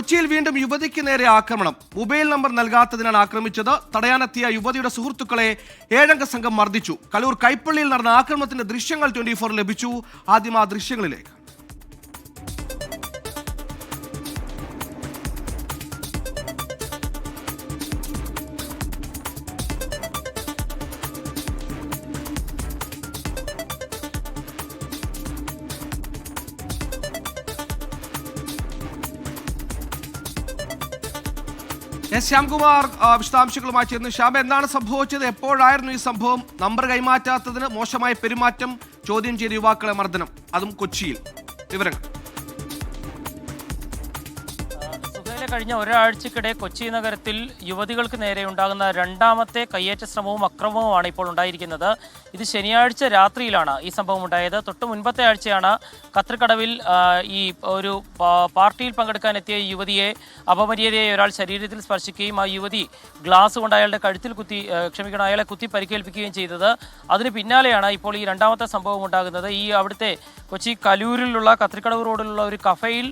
കൊച്ചിയിൽ വീണ്ടും യുവതിക്ക് നേരെ ആക്രമണം. മൊബൈൽ നമ്പർ നൽകാത്തതിനാണ് ആക്രമിച്ചത് തടയാനെത്തിയ യുവതിയുടെ സുഹൃത്തുക്കളെ ഏഴംഗ സംഘം മർദ്ദിച്ചു. കലൂർ കൈപ്പള്ളിയിൽ നടന്ന ആക്രമണത്തിന്റെ ദൃശ്യങ്ങൾ ട്വന്റി ഫോർ ലഭിച്ചു. ആദ്യം ആ ദൃശ്യങ്ങളിലേക്ക്. എസ് ശ്യാംകുമാർ വിശദാംശങ്ങളുമായി ചേർന്ന് ശ്യാം എന്താണ് സംഭവിച്ചത്? എപ്പോഴായിരുന്നു ഈ സംഭവം? നമ്പർ കൈമാറ്റാത്തതിന് മോശമായ പെരുമാറ്റം? ചോദ്യം ചെയ്ത യുവാക്കളെ മർദ്ദനം. അതും കൊച്ചിയിൽ. വിവരങ്ങൾ. കഴിഞ്ഞ ഒരാഴ്ചക്കിടെ കൊച്ചി നഗരത്തിൽ യുവതികൾക്ക് നേരെ ഉണ്ടാകുന്ന രണ്ടാമത്തെ കയ്യേറ്റ ശ്രമവും അക്രമവുമാണ് ഇപ്പോൾ ഉണ്ടായിരിക്കുന്നത്. ഇത് ശനിയാഴ്ച രാത്രിയിലാണ് ഈ സംഭവം ഉണ്ടായത്. തൊട്ട് മുൻപത്തെ ആഴ്ചയാണ് കത്രിക്കടവിൽ ഈ ഒരു പാർട്ടിയിൽ പങ്കെടുക്കാൻ എത്തിയ യുവതിയെ അപമര്യാദയായി ഒരാൾ ശരീരത്തിൽ സ്പർശിക്കുകയും ആ യുവതി ഗ്ലാസ് കൊണ്ട് അയാളുടെ കഴുത്തിൽ കുത്തി ക്ഷമിക്കണം അയാളെ കുത്തി പരിക്കേൽപ്പിക്കുകയും ചെയ്തത്. അതിന് പിന്നാലെയാണ് ഇപ്പോൾ ഈ രണ്ടാമത്തെ സംഭവം ഉണ്ടാകുന്നത്. ഈ അവിടുത്തെ കൊച്ചി കലൂരിലുള്ള കത്രിക്കടവ് റോഡിലുള്ള ഒരു കഫയിൽ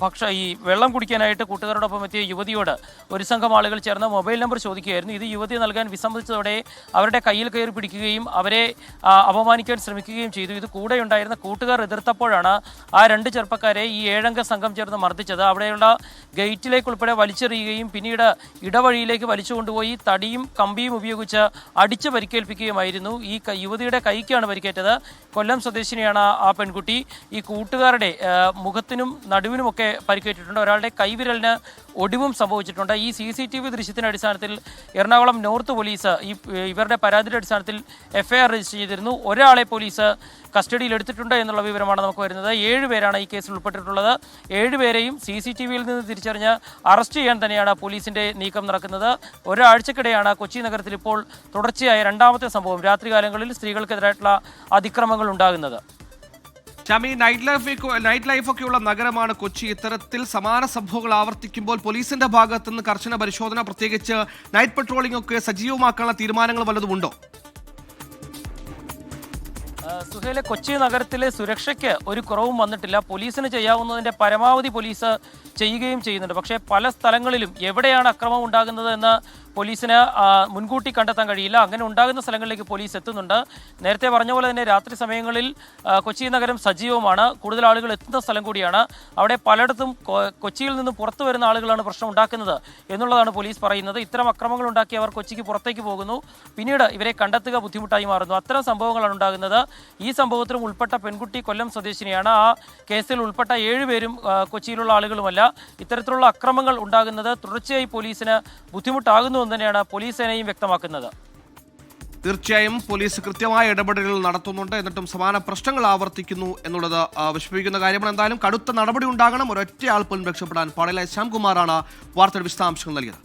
ഭക്ഷ ഈ വെള്ളം കുടിക്കാനായിട്ട് കൂട്ടുകാരോടൊപ്പം എത്തിയ യുവതിയോട് ഒരു സംഘം ആളുകൾ ചേർന്ന് മൊബൈൽ നമ്പർ ചോദിക്കുകയായിരുന്നു. ഇത് യുവതി നൽകാൻ വിസമ്മതിച്ചതോടെ അവരുടെ കയ്യിൽ കയറി പിടിക്കുകയും അവരെ അപമാനിക്കാൻ ശ്രമിക്കുകയും ചെയ്തു. ഇത് കൂടെ ഉണ്ടായിരുന്ന കൂട്ടുകാർ എതിർത്തപ്പോഴാണ് ആ രണ്ട് ചെറുപ്പക്കാരെ ഈ ഏഴംഗ സംഘം ചേർന്ന് മർദ്ദിച്ചത്. അവിടെയുള്ള ഗേറ്റിലേക്ക് ഉൾപ്പെടെ വലിച്ചെറിയുകയും പിന്നീട് ഇടവഴിയിലേക്ക് വലിച്ചു കൊണ്ടുപോയി തടിയും കമ്പിയും ഉപയോഗിച്ച് അടിച്ച് പരിക്കേൽപ്പിക്കുകയുമായിരുന്നു. ഈ യുവതിയുടെ കൈക്കാണ് പരിക്കേറ്റത്. കൊല്ലം സ്വദേശിനിയാണ് ആ പെൺകുട്ടി ഈ കൂട്ടുകാരുടെ മുഖത്തിനും നടുവിനുമൊക്കെ പരിക്കേറ്റിട്ടുണ്ട്. ഒരാളുടെ കൈവിരലിന് ഒടിവും സംഭവിച്ചിട്ടുണ്ട്. ഈ സി സി ടി വി ദൃശ്യത്തിന്റെ അടിസ്ഥാനത്തിൽ എറണാകുളം നോർത്ത് പോലീസ് ഈ ഇവരുടെ പരാതിയുടെ അടിസ്ഥാനത്തിൽ എഫ്ഐആർ രജിസ്റ്റർ ചെയ്തിരുന്നു. ഒരാളെ പോലീസ് കസ്റ്റഡിയിൽ എടുത്തിട്ടുണ്ട് എന്നുള്ള വിവരമാണ് നമുക്ക് വരുന്നത്. ഏഴ് പേരാണ് ഈ കേസിൽ ഉൾപ്പെട്ടിട്ടുള്ളത്. ഏഴുപേരെയും സി സി ടി വിയിൽ നിന്ന് തിരിച്ചറിഞ്ഞ് അറസ്റ്റ് ചെയ്യാൻ തന്നെയാണ് പോലീസിന്റെ നീക്കം നടക്കുന്നത്. ഒരാഴ്ചക്കിടെയാണ് കൊച്ചി നഗരത്തിൽ ഇപ്പോൾ തുടർച്ചയായ രണ്ടാമത്തെ സംഭവം രാത്രികാലങ്ങളിൽ സ്ത്രീകൾക്കെതിരായിട്ടുള്ള അതിക്രമങ്ങൾ ഉണ്ടാകുന്നത്. ഈ നൈറ്റ് ലൈഫ് നൈറ്റ് ലൈഫൊക്കെയുള്ള നഗരമാണ് കൊച്ചി. ഇത്തരത്തിൽ സമാന സംഭവങ്ങൾ ആവർത്തിക്കുമ്പോൾ പോലീസിന്റെ ഭാഗത്തു നിന്ന് കർശന പരിശോധന പ്രത്യേകിച്ച് നൈറ്റ് പട്രോളിംഗ് ഒക്കെ സജീവമാക്കാനുള്ള തീരുമാനങ്ങൾ വല്ലതുമുണ്ടോ സുഹേലെ കൊച്ചി നഗരത്തിലെ സുരക്ഷയ്ക്ക് ഒരു കുറവും വന്നിട്ടില്ല. പോലീസിന് ചെയ്യാവുന്നതിന്റെ പരമാവധി പോലീസ് ചെയ്യുകയും ചെയ്യുന്നുണ്ട്. പക്ഷേ പല സ്ഥലങ്ങളിലും എവിടെയാണ് അക്രമം ഉണ്ടാകുന്നത് എന്ന് പോലീസിന് മുൻകൂട്ടി കണ്ടെത്താൻ കഴിയില്ല. അങ്ങനെ ഉണ്ടാകുന്ന സ്ഥലങ്ങളിലേക്ക് പോലീസ് എത്തുന്നുണ്ട്. നേരത്തെ പറഞ്ഞ പോലെ തന്നെ രാത്രി സമയങ്ങളിൽ കൊച്ചി നഗരം സജീവമാണ്. കൂടുതൽ ആളുകൾ എത്തുന്ന സ്ഥലം കൂടിയാണ്. അവിടെ പലയിടത്തും കൊച്ചിയിൽ നിന്ന് പുറത്തു വരുന്ന ആളുകളാണ് പ്രശ്നം ഉണ്ടാക്കുന്നത് എന്നുള്ളതാണ് പോലീസ് പറയുന്നത്. ഇത്തരം അക്രമങ്ങൾ ഉണ്ടാക്കി അവർ കൊച്ചിക്ക് പുറത്തേക്ക് പോകുന്നു. പിന്നീട് ഇവരെ കണ്ടെത്തുക ബുദ്ധിമുട്ടായി മാറുന്നു. അത്തരം സംഭവങ്ങളാണ് ഉണ്ടാകുന്നത്. ഈ സംഭവത്തിലും ഉൾപ്പെട്ട പെൺകുട്ടി കൊല്ലം സ്വദേശിനിയാണ്. ആ കേസിൽ ഉൾപ്പെട്ട ഏഴുപേരും കൊച്ചിയിലുള്ള ആളുകളുമല്ല. ഇത്തരത്തിലുള്ള അക്രമങ്ങൾ ഉണ്ടാകുന്നത് തുടർച്ചയായി പോലീസിന് ബുദ്ധിമുട്ടാകുന്നു എന്ന് തന്നെയാണ് പോലീസ് സേനയും വ്യക്തമാക്കുന്നത്. തീർച്ചയായും പോലീസ് കൃത്യമായ ഇടപെടലുകൾ നടത്തുന്നുണ്ട്. എന്നിട്ടും സമാന പ്രശ്നങ്ങൾ ആവർത്തിക്കുന്നു എന്നുള്ളത് വിഷമിപ്പിക്കുന്ന കാര്യമാണ്. എന്തായാലും കടുത്ത നടപടി ഉണ്ടാകണം. ഒരൊറ്റ ആൾ പോലും രക്ഷപ്പെടാൻ പാടില്ല. ശ്യാംകുമാറാണ് വാർത്തയുടെ വിശദാംശങ്ങൾ നൽകിയത്.